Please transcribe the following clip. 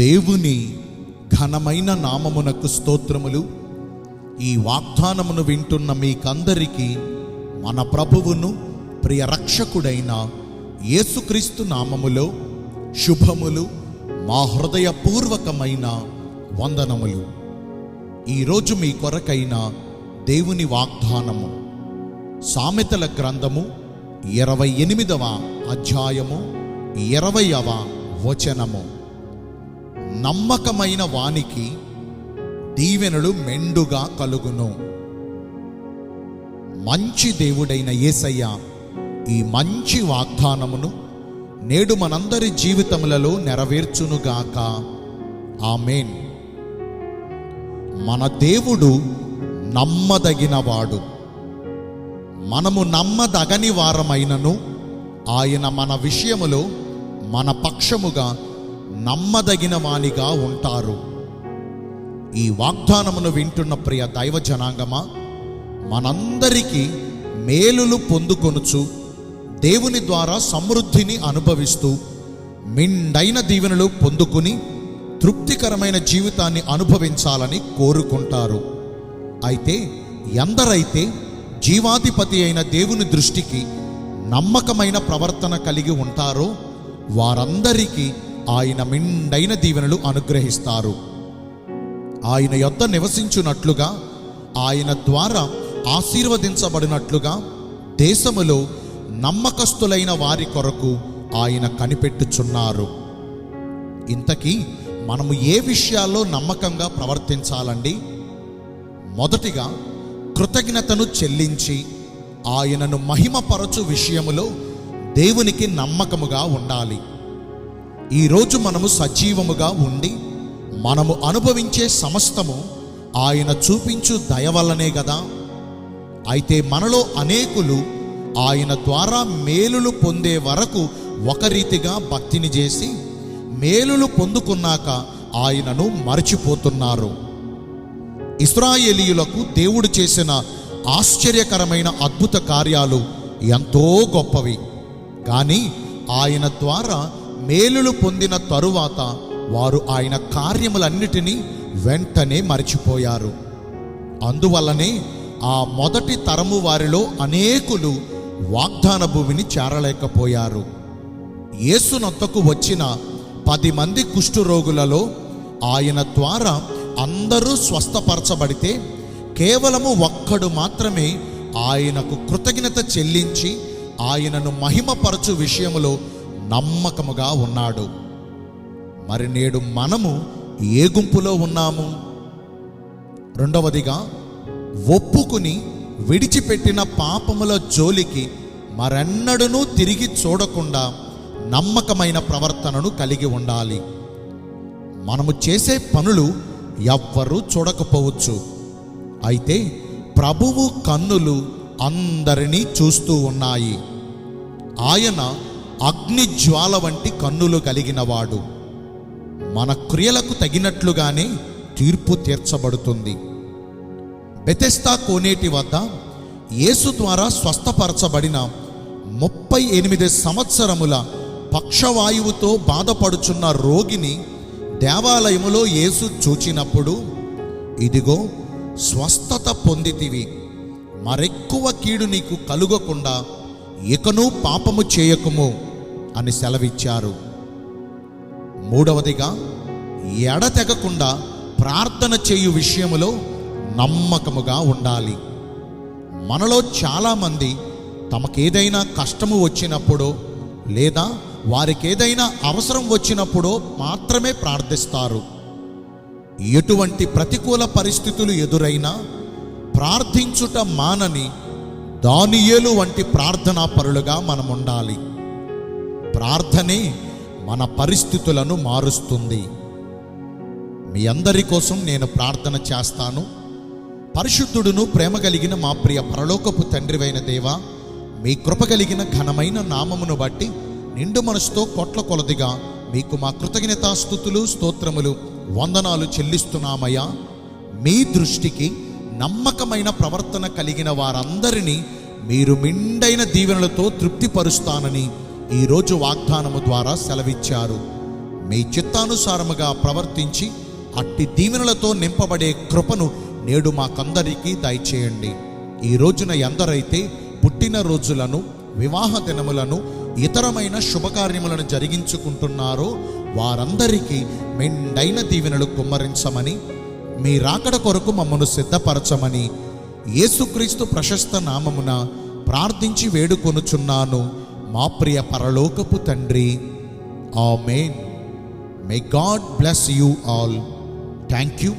దేవుని ఘనమైన నామమునకు స్తోత్రములు. ఈ వాగ్దానమును వింటున్న మీకందరికీ మన ప్రభువును ప్రియ రక్షకుడైన యేసుక్రీస్తు నామములో శుభములు మా హృదయపూర్వకమైన వందనములు. ఈరోజు మీ కొరకైన దేవుని వాగ్దానము. సామెతల గ్రంథము ఇరవై ఎనిమిదవ అధ్యాయము ఇరవయవ వచనము. నమ్మకమైన వానికి దీవెనలు మెండుగా కలుగును. మంచి దేవుడైన యేసయ్య ఈ మంచి వాగ్దానమును నేడు మనందరి జీవితములలో నెరవేర్చునుగాక. ఆమెన్. మన దేవుడు నమ్మదగినవాడు. మనము నమ్మదగని వారమైనను ఆయన మన విషయములో మన పక్షముగా నమ్మదగిన వానిగా ఉంటారు. ఈ వాగ్దానమును వింటున్న ప్రియ దైవ జనాంగమా మనందరికీ మేలులు పొందుకొనుచు దేవుని ద్వారా సమృద్ధిని అనుభవిస్తూ మిండైన దీవెనలు పొందుకుని తృప్తికరమైన జీవితాన్ని అనుభవించాలని కోరుకుంటారు. అయితే ఎందరైతే జీవాధిపతి అయిన దేవుని దృష్టికి నమ్మకమైన ప్రవర్తన కలిగి ఉంటారో వారందరికీ ఆయన మిండైన దీవెనలు అనుగ్రహిస్తారు. ఆయన యొద్ద నివసించున్నట్లుగా ఆయన ద్వారా ఆశీర్వదించబడినట్లుగా దేశములో నమ్మకస్తులైన వారి కొరకు ఆయన కనిపెట్టుచున్నారు. ఇంతకీ మనము ఏ విషయాల్లో నమ్మకంగా ప్రవర్తించాలండి? మొదటిగా కృతజ్ఞతను చెల్లించి ఆయనను మహిమపరచు విషయములో దేవునికి నమ్మకముగా ఉండాలి. ఈరోజు మనము సజీవముగా ఉండి మనము అనుభవించే సమస్తము ఆయన చూపించు దయ వల్లనే కదా అయితే మనలో అనేకులు ఆయన ద్వారా మేలులు పొందే వరకు ఒక రీతిగా భక్తిని చేసి మేలులు పొందుకున్నాక ఆయనను మరచిపోతున్నారు. ఇస్రాయేలీయులకు దేవుడు చేసిన ఆశ్చర్యకరమైన అద్భుత కార్యాలు ఎంతో గొప్పవి. కానీ ఆయన ద్వారా మేలులు పొందిన తరువాత వారు ఆయన కార్యములన్నిటినీ వెంటనే మరచిపోయారు. అందువల్లనే ఆ మొదటి తరము వారిలో అనేకులు వాగ్దాన భూమిని చేరలేకపోయారు. యేసునొద్దకు వచ్చిన పది మంది కుష్ఠురోగులలో ఆయన ద్వారా అందరూ స్వస్థపరచబడితే కేవలము ఒక్కడు మాత్రమే ఆయనకు కృతజ్ఞత చెల్లించి ఆయనను మహిమపరచు విషయంలో నమ్మకముగా ఉన్నాడు. మరి నేడు మనము ఏ గుంపులో ఉన్నాము? రెండవదిగా ఒప్పుకుని విడిచిపెట్టిన పాపముల జోలికి మరెన్నడూ తిరిగి చూడకుండా నమ్మకమైన ప్రవర్తనను కలిగి ఉండాలి. మనము చేసే పనులు ఎవ్వరూ చూడకపోవచ్చు. అయితే ప్రభువు కన్నులు అందరినీ చూస్తూ ఉన్నాయి. ఆయన అగ్ని జ్వాల వంటి కన్నులు కలిగినవాడు. మన క్రియలకు తగినట్లుగానే తీర్పు తీర్చబడుతుంది. బెతెస్తా కోనేటి వద్ద యేసు ద్వారా స్వస్థపరచబడిన ముప్పై ఎనిమిది సంవత్సరముల పక్షవాయువుతో బాధపడుచున్న రోగిని దేవాలయములో యేసు చూచినప్పుడు ఇదిగో స్వస్థత పొందితివి. మరెక్కువ కీడు నీకు కలుగకుండా ఇకను పాపము చేయకుము. అని సెలవిచ్చారు. మూడవదిగా ఎడతెగకుండా ప్రార్థన చేయు విషయములో నమ్మకముగా ఉండాలి. మనలో చాలామంది తమకేదైనా కష్టము వచ్చినప్పుడో లేదా వారికి ఏదైనా అవసరం వచ్చినప్పుడో మాత్రమే ప్రార్థిస్తారు. ఎటువంటి ప్రతికూల పరిస్థితులు ఎదురైనా ప్రార్థించుట మానని దానియేలు వంటి ప్రార్థనా పరులుగా మనం ఉండాలి ప్రార్థనే మన పరిస్థితులను మారుస్తుంది. మీ అందరి కోసం నేను ప్రార్థన చేస్తాను. పరిశుద్ధుడును ప్రేమ కలిగిన మా ప్రియ పరలోకపు తండ్రివైన దేవా మీ కృప కలిగిన ఘనమైన నామమును బట్టి నిండు మనసుతో కొట్ల కొలదిగా మీకు మా కృతజ్ఞతాస్థుతులు స్తోత్రములు వందనాలు చెల్లిస్తున్నామయ్యా. మీ దృష్టికి నమ్మకమైన ప్రవర్తన కలిగిన వారందరినీ మీరు మిండైన దీవెనలతో తృప్తిపరుస్తానని ఈరోజు వాగ్దానము ద్వారా సెలవిచ్చారు. మీ చిత్తానుసారముగా ప్రవర్తించి అట్టి దీవెనలతో నింపబడే కృపను నేడు మాకందరికీ దయచేయండి. ఈ రోజున ఎందరైతే పుట్టిన రోజులను వివాహ దినములను ఇతరమైన శుభకార్యములను జరిగించుకుంటున్నారో వారందరికీ మెండైన దీవెనలు కుమ్మరించమని మీ రాకడ కొరకు మమ్మను సిద్ధపరచమని యేసుక్రీస్తు ప్రశస్త నామమున ప్రార్థించి వేడుకొనుచున్నాను. మా ప్రియ పరలోకపు తండ్రి. Amen. May God bless you all thank you